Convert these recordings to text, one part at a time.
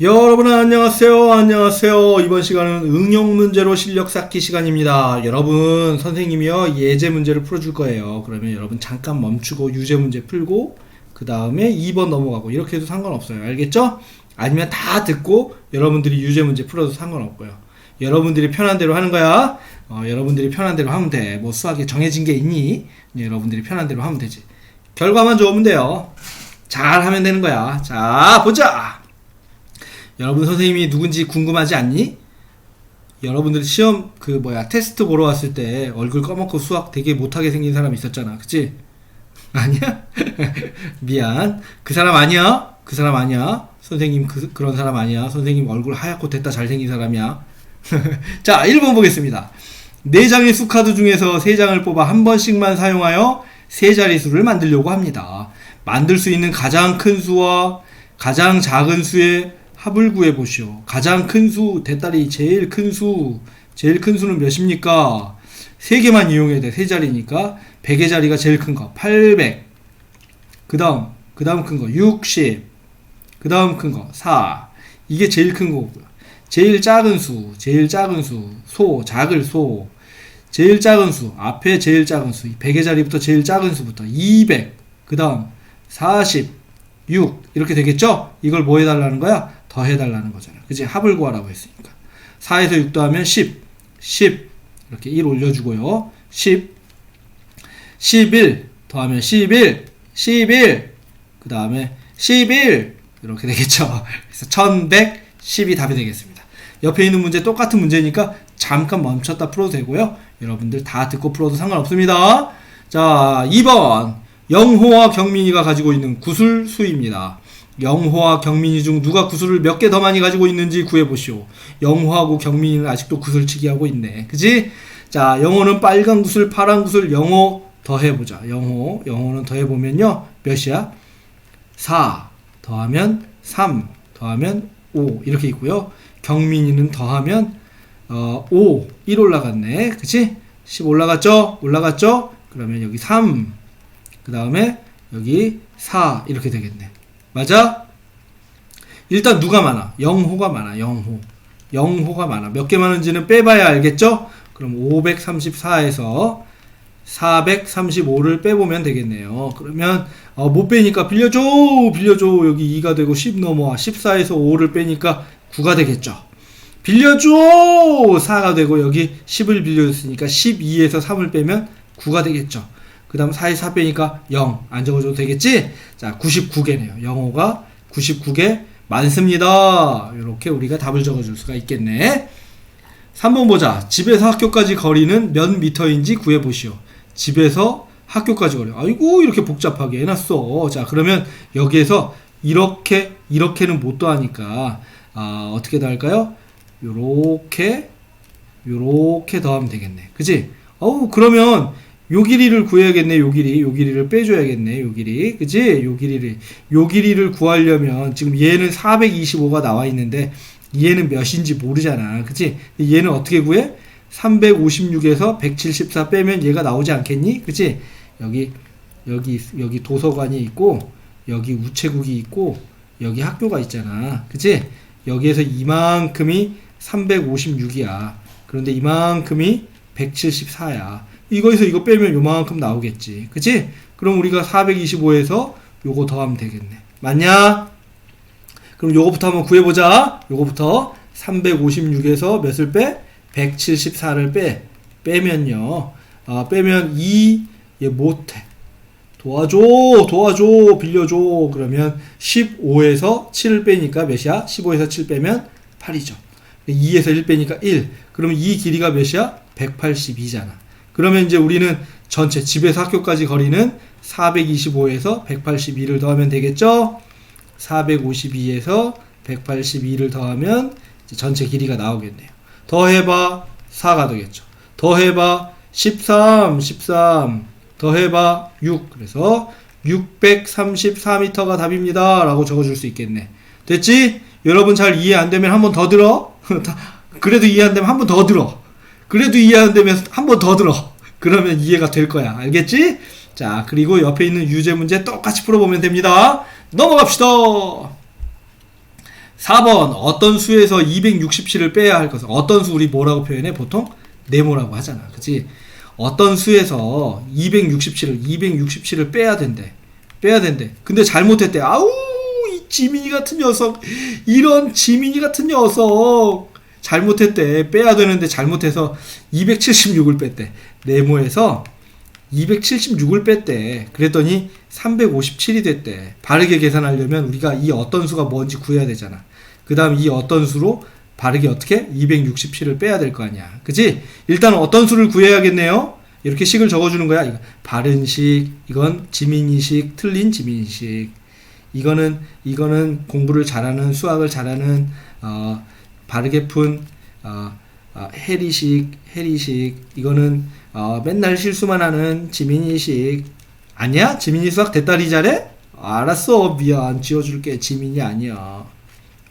여러분 안녕하세요. 안녕하세요. 이번 시간은 응용 문제로 실력 쌓기 시간입니다. 여러분 선생님이요 예제 문제를 풀어줄 거예요. 그러면 여러분 잠깐 멈추고 유제 문제 풀고 그 다음에 2번 넘어가고 이렇게 해도 상관없어요. 알겠죠? 아니면 다 듣고 여러분들이 유제 문제 풀어도 상관없고요. 여러분들이 편한 대로 하는 거야. 어, 여러분들이 편한 대로 하면 돼. 뭐 수학에 정해진 게 있니? 네, 여러분들이 편한 대로 하면 되지. 결과만 좋으면 돼요. 잘 하면 되는 거야. 자, 보자. 여러분 선생님이 누군지 궁금하지 않니? 여러분들 시험 그 뭐야 테스트 보러 왔을 때 얼굴 꺼먹고 수학 되게 못하게 생긴 사람 있었잖아, 그치? 아니야? 미안. 그 사람 아니야? 그 사람 아니야? 선생님 그, 그런 사람 아니야? 선생님 얼굴 하얗고 됐다 잘생긴 사람이야? 자, 1번 보겠습니다. 4장의 수카드 중에서 3장을 뽑아 한 번씩만 사용하여 세 자릿수를 만들려고 합니다. 만들 수 있는 가장 큰 수와 가장 작은 수의 합을 구해 보시오. 가장 큰 수, 대딸이 제일 큰 수, 제일 큰 수는 몇입니까? 세 개만 이용해야 돼. 세 자리니까 100의 자리가 제일 큰 거. 800. 그다음 그다음 큰 거. 60. 그다음 큰 거. 4. 이게 제일 큰 거고요. 제일 작은 수, 제일 작은 수, 소, 작을 소. 제일 작은 수, 앞에 제일 작은 수, 100의 자리부터 제일 작은 수부터 200. 그 다음 40. 6 이렇게 되겠죠? 이걸 뭐 해달라는 거야? 더 해달라는 거잖아. 그지? 합을 구하라고 했으니까. 4에서 6 더하면 10, 10 이렇게 1 올려주고요. 10, 11 더하면 11, 11 그 다음에 11 이렇게 되겠죠. 그래서 1110이 답이 되겠습니다. 옆에 있는 문제 똑같은 문제니까 잠깐 멈췄다 풀어도 되고요. 여러분들 다 듣고 풀어도 상관없습니다. 자, 2번. 영호와 경민이가 가지고 있는 구술수입니다. 영호와 경민이 중 누가 구슬을 몇 개 더 많이 가지고 있는지 구해보시오. 영호하고 경민이는 아직도 구슬치기 하고 있네. 그지? 자, 영호는 빨간 구슬, 파란 구슬, 영호 더해보자. 영호, 영호는 더해보면요. 몇이야? 4 더하면 3 더하면 5 이렇게 있고요. 경민이는 더하면 어, 5, 1 올라갔네. 그치? 10 올라갔죠? 올라갔죠? 그러면 여기 3, 그 다음에 여기 4 이렇게 되겠네. 맞아? 일단 누가 많아? 영호가 많아. 영호. 영호가 많아. 몇 개 많은지는 빼봐야 알겠죠? 그럼 534에서 435를 빼보면 되겠네요. 그러면 어, 못 빼니까 빌려줘 빌려줘 여기 2가 되고 10 넘어와 14에서 5를 빼니까 9가 되겠죠. 빌려줘 4가 되고 여기 10을 빌려줬으니까 12에서 3을 빼면 9가 되겠죠. 그 다음 4에 4 빼니까 0. 안 적어줘도 되겠지? 자, 99개네요. 영어가 99개 많습니다. 이렇게 우리가 답을 적어줄 수가 있겠네. 3번 보자. 집에서 학교까지 거리는 몇 미터인지 구해보시오. 집에서 학교까지 거리. 아이고, 이렇게 복잡하게 해놨어. 자, 그러면 여기에서 이렇게, 이렇게는 못 더하니까, 아, 어떻게 더할까요? 요렇게, 요렇게 더하면 되겠네. 그지? 어우, 그러면 요 길이를 구해야겠네. 요 길이. 요 길이를 빼줘야겠네. 요 길이. 그지? 요 길이를. 요 길이를 구하려면 지금 얘는 425가 나와 있는데 얘는 몇인지 모르잖아. 그치? 얘는 어떻게 구해? 356에서 174 빼면 얘가 나오지 않겠니? 그치? 여기, 여기, 여기 도서관이 있고, 여기 우체국이 있고, 여기 학교가 있잖아. 그치? 여기에서 이만큼이 356이야. 그런데 이만큼이 174야. 이거에서 이거 빼면 요만큼 나오겠지. 그치? 그럼 우리가 425에서 요거 더하면 되겠네. 맞냐? 그럼 요거부터 한번 구해보자. 요거부터 356에서 몇을 빼? 174를 빼. 빼면요. 아, 빼면 2, 얘 못해. 도와줘, 도와줘, 빌려줘. 그러면 15에서 7을 빼니까 몇이야? 15에서 7 빼면 8이죠. 2에서 1 빼니까 1. 그러면 이 길이가 몇이야? 182잖아. 그러면 이제 우리는 전체 집에서 학교까지 거리는 425에서 182를 더하면 되겠죠? 452에서 182를 더하면 전체 길이가 나오겠네요. 더해봐 4가 되겠죠. 더해봐 13, 13, 더해봐 6. 그래서 634m가 답입니다. 라고 적어줄 수 있겠네. 됐지? 여러분 잘 이해 안 되면 한 번 더 들어. 그래도 이해 안 되면 한 번 더 들어. 그래도 이해 안 되면 한 번 더 들어. 그러면 이해가 될 거야. 알겠지? 자, 그리고 옆에 있는 유제 문제 똑같이 풀어보면 됩니다. 넘어갑시다. 4번 어떤 수에서 267을 빼야 할 것은 어떤 수 우리 뭐라고 표현해? 보통 네모라고 하잖아. 그치? 어떤 수에서 267을 267을 빼야 된대. 빼야 된대. 근데 잘못했대. 아우 이 지민이 같은 녀석 이런 지민이 같은 녀석 잘못했대. 빼야 되는데 잘못해서 276을 뺐대. 네모에서 276을 뺐대. 그랬더니 357이 됐대. 바르게 계산하려면 우리가 이 어떤 수가 뭔지 구해야 되잖아. 그 다음 이 어떤 수로 바르게 어떻게? 267을 빼야 될 거 아니야. 그지? 일단 어떤 수를 구해야겠네요. 이렇게 식을 적어주는 거야. 이거 바른 식, 이건 지민이식, 틀린 지민이식. 이거는 이거는 공부를 잘하는 수학을 잘하는 어, 바르게 푼 어, 어, 해리식, 해리식. 이거는 어, 맨날 실수만 하는 지민이식. 아니야? 지민이 수학 대따리 잘해? 알았어. 미안. 지워줄게. 지민이 아니야.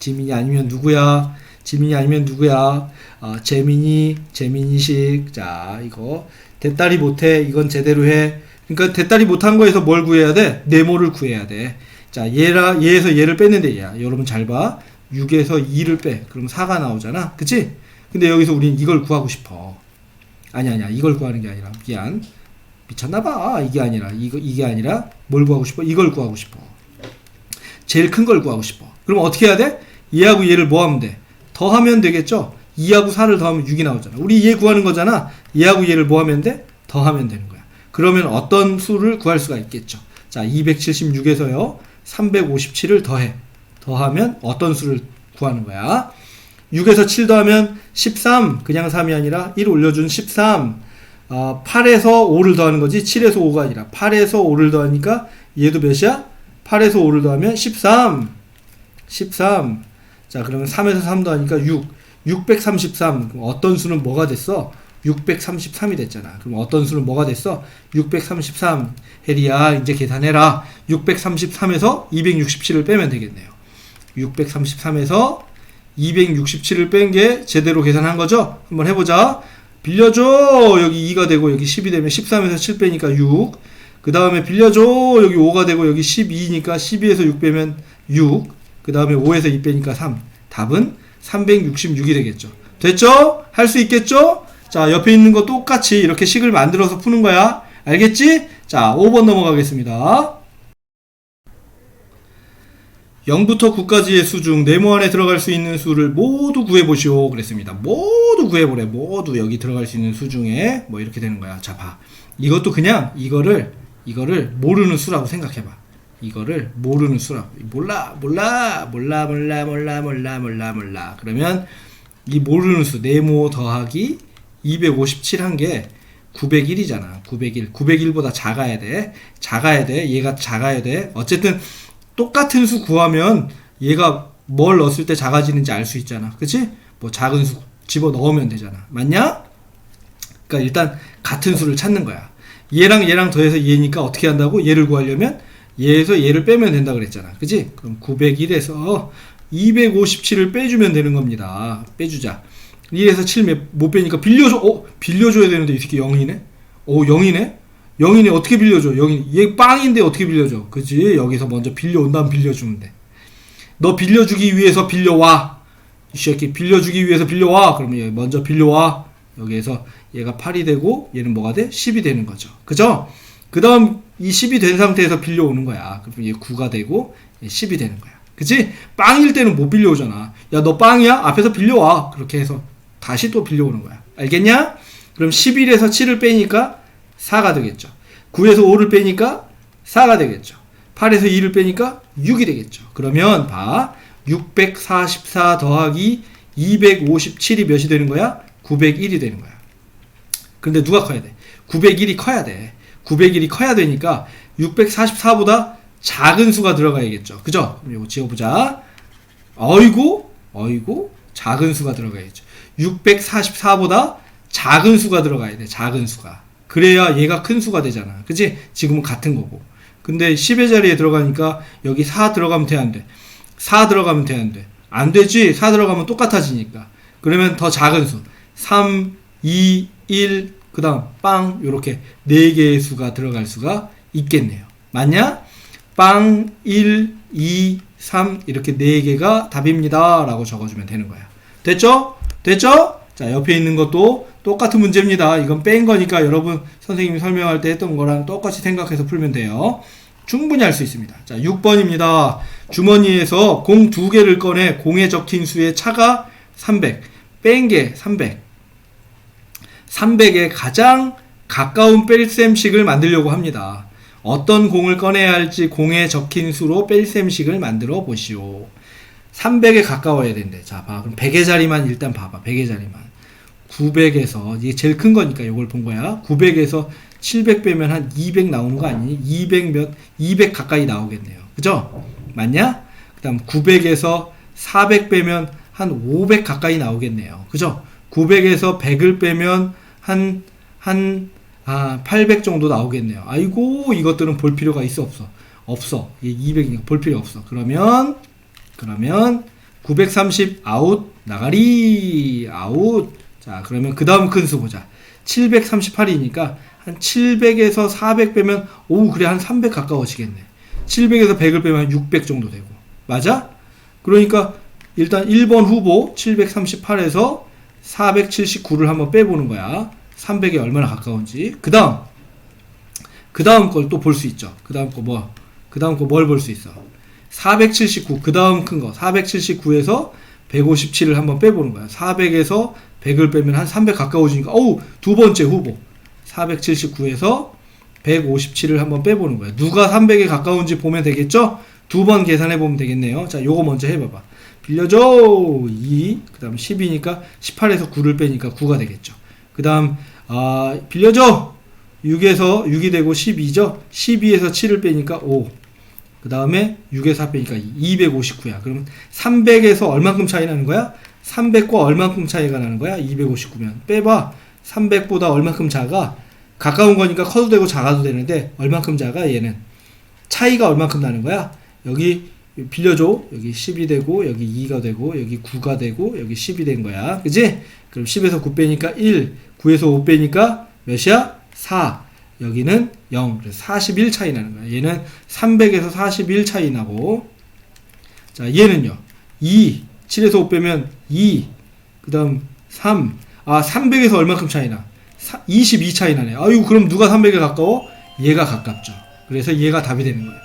지민이 아니면 누구야? 지민이 아니면 누구야? 어, 재민이, 재민이식. 자, 이거 대따리 못해. 이건 제대로 해. 그러니까 대따리 못한 거에서 뭘 구해야 돼? 네모를 구해야 돼. 자, 얘라 얘에서 얘를 뺐는데 야, 여러분 잘 봐. 6에서 2를 빼. 그럼 4가 나오잖아. 그치? 근데 여기서 우린 이걸 구하고 싶어. 아니 아니야. 이걸 구하는 게 아니라 미안. 미쳤나 봐. 이게 아니라 이거 이게 아니라 뭘 구하고 싶어? 이걸 구하고 싶어. 제일 큰 걸 구하고 싶어. 그럼 어떻게 해야 돼? 얘하고 얘를 뭐 하면 돼? 더하면 되겠죠? 2하고 4를 더하면 6이 나오잖아. 우리 얘 구하는 거잖아. 얘하고 얘를 뭐 하면 돼? 더하면 되는 거야. 그러면 어떤 수를 구할 수가 있겠죠? 자, 276에서요. 357을 더해. 더하면 어떤 수를 구하는 거야? 6에서 7 더하면 13. 그냥 3이 아니라 1 올려준 13. 어, 8에서 5를 더하는 거지. 7에서 5가 아니라 8에서 5를 더하니까 얘도 몇이야? 8에서 5를 더하면 13. 13. 자, 그러면 3에서 3 더하니까 6. 633. 그럼 어떤 수는 뭐가 됐어? 633이 됐잖아. 그럼 어떤 수는 뭐가 됐어? 633. 혜리야, 이제 계산해라. 633에서 267을 빼면 되겠네요. 633에서 267을 뺀 게 제대로 계산한 거죠? 한번 해보자. 빌려줘! 여기 2가 되고, 여기 10이 되면 13에서 7 빼니까 6. 그 다음에 빌려줘! 여기 5가 되고, 여기 12니까 12에서 6 빼면 6. 그 다음에 5에서 2 빼니까 3. 답은 366이 되겠죠. 됐죠? 할 수 있겠죠? 자, 옆에 있는 거 똑같이 이렇게 식을 만들어서 푸는 거야. 알겠지? 자, 5번 넘어가겠습니다. 0부터 9까지의 수 중 네모 안에 들어갈 수 있는 수를 모두 구해보시오. 그랬습니다. 모두 구해보래. 모두 여기 들어갈 수 있는 수 중에 뭐 이렇게 되는 거야. 자, 봐. 이것도 그냥 이거를, 이거를 모르는 수라고 생각해봐. 이거를 모르는 수라고. 몰라, 몰라, 몰라, 몰라, 몰라, 몰라, 몰라, 몰라. 그러면 이 모르는 수, 네모 더하기 257 한 게 901이잖아. 901. 901보다 작아야 돼. 작아야 돼. 얘가 작아야 돼. 어쨌든 똑같은 수 구하면 얘가 뭘 넣었을 때 작아지는지 알 수 있잖아. 그치? 뭐 작은 수 집어 넣으면 되잖아. 맞냐? 그러니까 일단 같은 수를 찾는 거야. 얘랑 얘랑 더해서 얘니까 어떻게 한다고? 얘를 구하려면 얘에서 얘를 빼면 된다 그랬잖아. 그치? 그럼 901에서 257을 빼주면 되는 겁니다. 빼주자. 1에서 7못 빼니까 빌려줘. 어? 빌려줘야 되는데 이 새끼 0이네? 어 0이네? 0이네 어떻게 빌려줘? 여기 얘 빵인데 어떻게 빌려줘? 그치? 여기서 먼저 빌려온 다음 빌려주면 돼. 너 빌려주기 위해서 빌려와. 이 새끼 빌려주기 위해서 빌려와. 그러면 얘 먼저 빌려와. 여기에서 얘가 8이 되고 얘는 뭐가 돼? 10이 되는 거죠. 그죠? 그 다음 이 10이 된 상태에서 빌려오는 거야. 그럼 얘 9가 되고 얘 10이 되는 거야. 그치? 빵일 때는 못 빌려오잖아. 야, 너 빵이야? 앞에서 빌려와. 그렇게 해서 다시 또 빌려오는 거야. 알겠냐? 그럼 11에서 7을 빼니까 4가 되겠죠. 9에서 5를 빼니까 4가 되겠죠. 8에서 2를 빼니까 6이 되겠죠. 그러면 봐. 644 더하기 257이 몇이 되는 거야? 901이 되는 거야. 근데 누가 커야 돼? 901이 커야 돼. 901이 커야 되니까 644보다 작은 수가 들어가야겠죠. 그죠? 그럼 이거 지워보자. 어이구, 어이구, 작은 수가 들어가야죠. 644보다 작은 수가 들어가야 돼. 작은 수가. 그래야 얘가 큰 수가 되잖아. 그치? 지금은 같은 거고. 근데 10의 자리에 들어가니까 여기 4 들어가면 돼, 안 돼? 4 들어가면 돼, 안 돼? 안 되지? 4 들어가면 똑같아지니까. 그러면 더 작은 수. 3, 2, 1, 그 다음 빵, 요렇게 4개의 수가 들어갈 수가 있겠네요. 맞냐? 빵, 1, 2, 3 이렇게 4개가 답입니다. 라고 적어주면 되는 거야. 됐죠? 됐죠? 자, 옆에 있는 것도 똑같은 문제입니다. 이건 뺀 거니까 여러분 선생님이 설명할 때 했던 거랑 똑같이 생각해서 풀면 돼요. 충분히 할 수 있습니다. 자, 6번입니다. 주머니에서 공 두 개를 꺼내 공에 적힌 수의 차가 300, 뺀 게 300. 300에 가장 가까운 뺄셈식을 만들려고 합니다. 어떤 공을 꺼내야 할지 공에 적힌 수로 뺄셈식을 만들어 보시오. 300에 가까워야 된대. 자, 봐. 그럼 100의 자리만 일단 봐봐. 100의 자리만. 900에서 이게 제일 큰 거니까 이걸 본 거야. 900에서 700 빼면 한 200 나오는 거 아니니? 200 몇, 200 가까이 나오겠네요. 그죠? 맞냐? 그 다음 900에서 400 빼면 한 500 가까이 나오겠네요. 그죠? 900에서 100을 빼면 한, 한, 아, 800 정도 나오겠네요. 아이고, 이것들은 볼 필요가 있어, 없어? 없어. 이 200이니까 볼 필요 없어. 그러면, 그러면, 930 아웃, 나가리, 아웃. 자, 그러면 그 다음 큰 수 보자. 738이니까 한 700에서 400 빼면, 오, 그래, 한 300 가까워지겠네. 700에서 100을 빼면 한600 정도 되고. 맞아? 그러니까 일단 1번 후보 738에서 479를 한번 빼보는 거야. 300에 얼마나 가까운지. 그 다음, 그 다음 걸 또 볼 수 있죠. 그 다음 거 뭐, 그 다음 거 뭘 볼 수 있어. 479, 그 다음 큰 거. 479에서 157을 한번 빼보는 거야. 400에서 100을 빼면 한 300 가까워지니까, 어우, 두 번째 후보. 479에서 157을 한번 빼보는 거야. 누가 300에 가까운지 보면 되겠죠? 두 번 계산해 보면 되겠네요. 자, 요거 먼저 해봐봐. 빌려줘! 2, 그 다음 10이니까 18에서 9를 빼니까 9가 되겠죠. 그 다음, 아, 빌려줘! 6에서 6이 되고 12죠? 12에서 7을 빼니까 5. 그 다음에 6에서 4 빼니까 259야. 그러면 300에서 얼만큼 차이 나는 거야? 300과 얼만큼 차이가 나는 거야? 259면. 빼봐. 300보다 얼만큼 작아? 가까운 거니까 커도 되고 작아도 되는데 얼만큼 작아? 얘는. 차이가 얼만큼 나는 거야? 여기 빌려줘. 여기 10이 되고, 여기 2가 되고, 여기 9가 되고, 여기 10이 된 거야. 그지? 그럼 10에서 9 빼니까 1, 9에서 5 빼니까 몇이야? 4. 여기는 0. 그래서 41 차이 나는 거야. 얘는 300에서 41 차이 나고. 자, 얘는요. 2. 7에서 5 빼면 2. 그 다음 3. 아, 300에서 얼만큼 차이 나? 22 차이 나네. 아유, 그럼 누가 300에 가까워? 얘가 가깝죠. 그래서 얘가 답이 되는 거예요.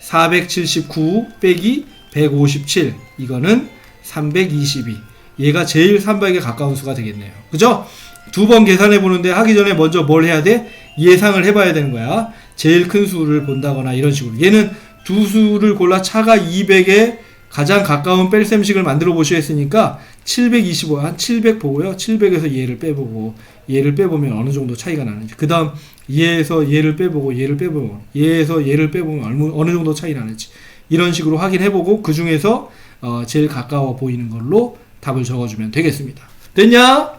479 빼기 157. 이거는 322. 얘가 제일 300에 가까운 수가 되겠네요. 그죠? 두 번 계산해 보는데 하기 전에 먼저 뭘 해야 돼? 예상을 해봐야 되는 거야. 제일 큰 수를 본다거나 이런 식으로. 얘는 두 수를 골라 차가 200에 가장 가까운 뺄셈식을 만들어 보셔야 했으니까 725, 한 700 보고요. 700에서 얘를 빼보고 얘를 빼보면 어느 정도 차이가 나는지. 그 다음 얘에서 얘를 빼보고 얘를 빼보고 얘에서 얘를 빼보면 어느, 어느 정도 차이 나는지. 이런 식으로 확인해보고 그 중에서 어, 제일 가까워 보이는 걸로 답을 적어주면 되겠습니다. 됐냐?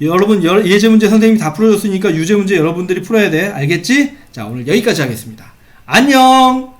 여러분 여- 예제 문제 선생님이 다 풀어줬으니까 유제 문제 여러분들이 풀어야 돼. 알겠지? 자 오늘 여기까지 하겠습니다. 안녕.